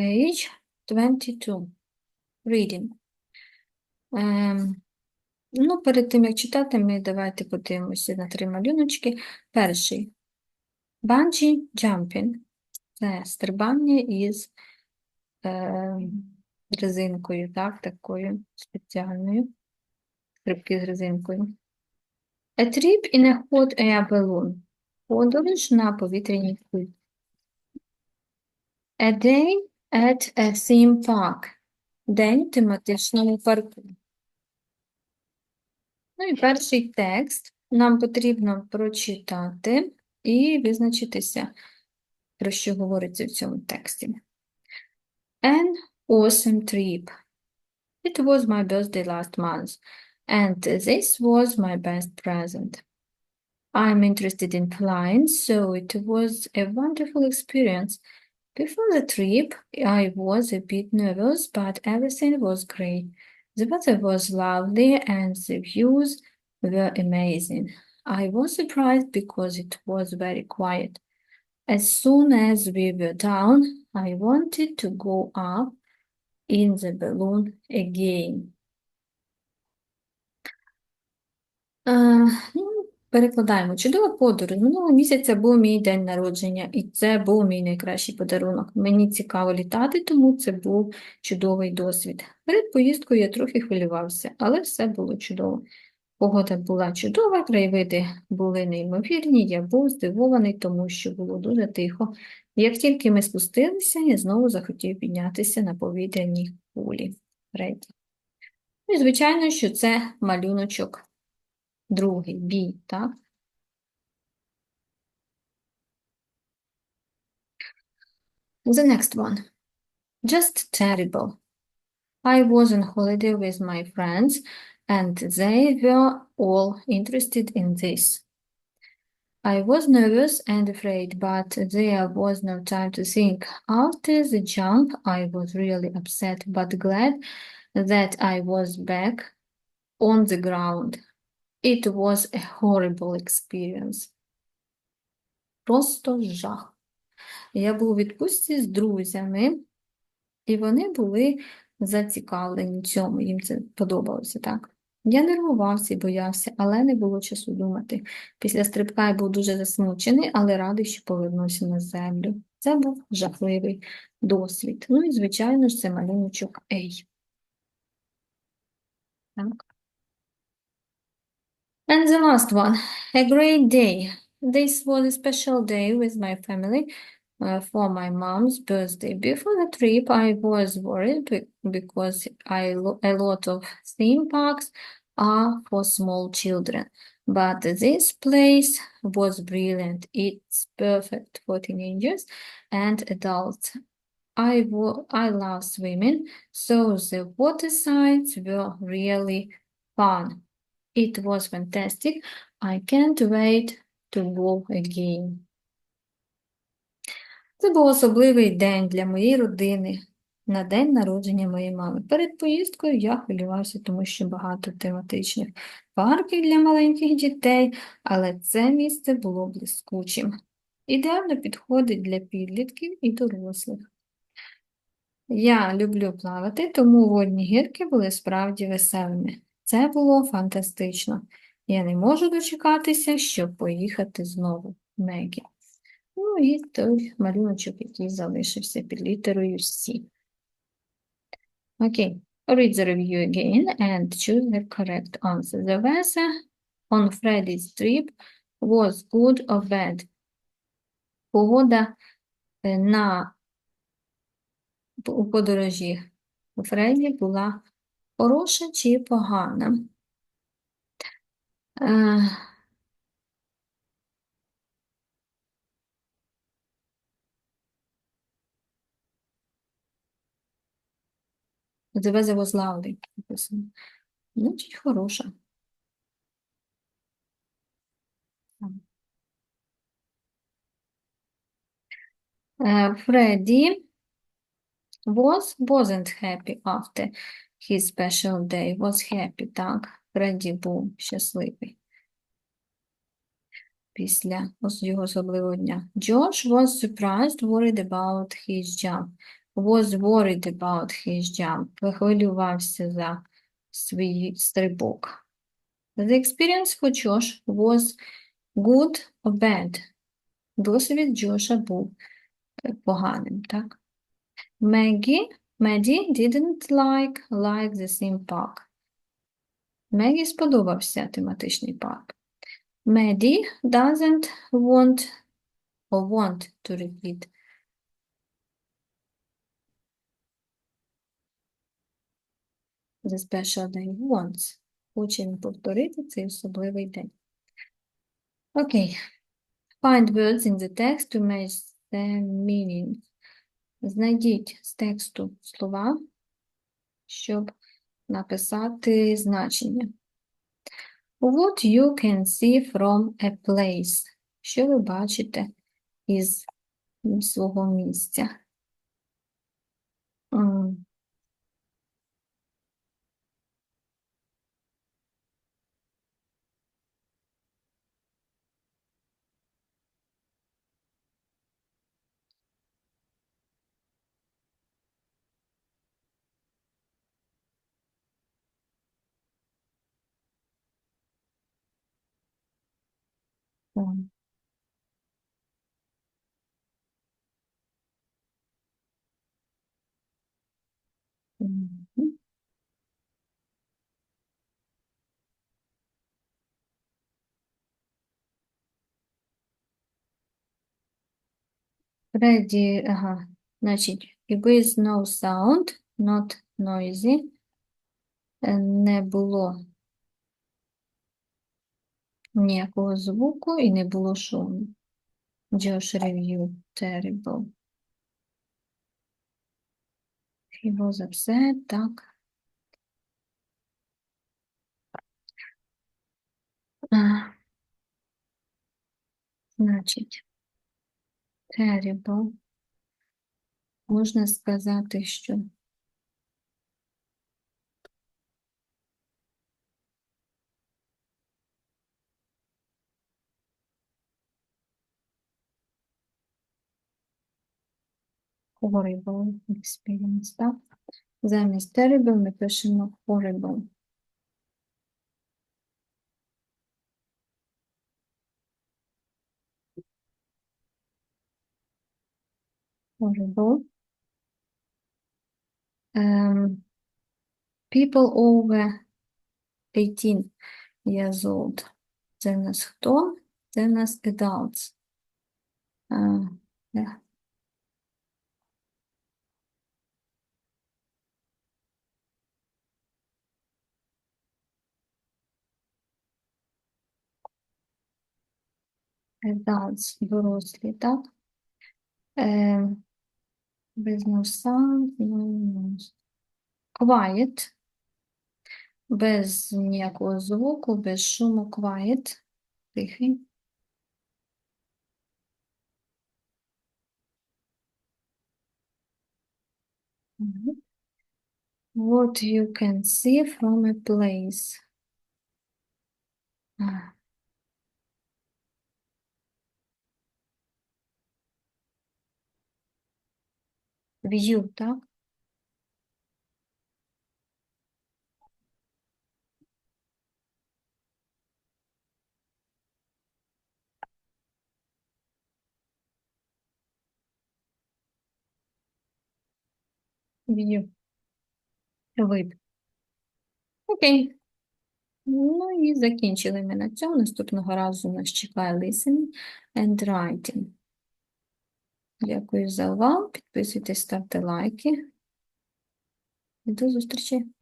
Page 22. Reading. Ем, ну, перед тим, як читати, ми давайте подивимося на три малюночки. Перший. Bungee jumping. Це стрибання із е, резинкою, так, такою спеціальною. Стрибки з резинкою. A trip in a hot air balloon. Подорож на повітряній кульці. A day at a theme park. День в парку. Ну і перший текст нам потрібно прочитати і визначитися, про що говориться в цьому тексті. An awesome trip. It was my birthday last month, and this was my best present. I'm interested in flying, so it was a wonderful experience. Before the trip, I was a bit nervous, but everything was great. The weather was lovely and the views were amazing. I was surprised because it was very quiet. As soon as we were down, I wanted to go up in the balloon again. Uh, hmm, перекладаємо. Чудова подорож. Минулого місяця був мій день народження, і це був мій найкращий подарунок. Мені цікаво літати, тому це був чудовий досвід. Перед поїздкою я трохи хвилювався, але все було чудово. Погода була чудова, краєвиди були неймовірні, я був здивований, тому що було дуже тихо. Як тільки ми спустилися, я знову захотів піднятися на повітряній кулі. Третє. Ну звичайно, що це малюночок другий, бій, так? The next one. Just terrible. I was on holiday with my friends, and they were all interested in this. I was nervous and afraid, but there was no time to think. After the jump, I was really upset, but glad that I was back on the ground. It was a horrible experience. Просто жах. Я був у відпустці з друзями, і вони були зацікавлені цьому, їм це подобалося, так? Я нервувався і боявся, але не було часу думати. Після стрибка я був дуже засмучений, але радий, що повернувся на землю. Це був жахливий досвід. Ну і, звичайно ж, це малюночок Ей. Так. And the last one, a great day. This was a special day with my family uh, for my mom's birthday. Before the trip, I was worried be- because I lo- a lot of theme parks are for small children. But this place was brilliant. It's perfect for teenagers and adults. I, I love swimming, so the water sides were really fun. It was fantastic. I can't wait to go again. Це був особливий день для моєї родини на день народження моєї мами. Перед поїздкою я хвилювався, тому що багато тематичних парків для маленьких дітей, але це місце було блискучим. Ідеально підходить для підлітків і дорослих. Я люблю плавати, тому водні гірки були справді веселими. Це було фантастично. Я не можу дочекатися, щоб поїхати знову. Мегі. Ну і той малюночок, який залишився під літерою С. Окей. Read the review again and choose the correct answer. The weather on Freddy's trip was good or bad. Погода е, на у подорожі у Фредді була хороша чи погана. Е, weather написано. Значить, хороша. Е, Фредді was wasn't happy after his special day. Was happy, так. Фредді був щасливий після його особливого дня. George was surprised, worried about his job. was worried about his jump. Хвилювався за свій стрибок. The experience for Josh was good or bad. Досвід Джоша був е, поганим, так? Maggie, Maddie didn't like, like the theme park. Мегі сподобався тематичний парк. Maddie doesn't want or want to repeat. The special day wants. Хоче він повторити цей особливий день. Окей. Find words in the text to match the meaning. Знайдіть з тексту слова, щоб написати значення. What you can see from a place. Що ви бачите із свого місця? Мгм. Ready, ага, значить, with no sound, not noisy, Е, не було ніякого звуку і не було шуму. Josh review terrible. He was upset, так. А, значить, terrible. Можна сказати, що horrible experience, так? Замість terrible ми пишемо horrible. Horrible. Um, people over 18 years old. Це в нас хто? Це в нас adults. А, да. Adults, дорослі, так? Е, без нос. Quiet. Без ніякого звуку, без шуму, quiet. Тихий. What you can see from a place. View, так? View. Вид. Окей. Ну і закінчили ми на цьому. Наступного разу нас чекає listening and writing. Дякую за увагу. Підписуйтесь, ставте лайки. І до зустрічі.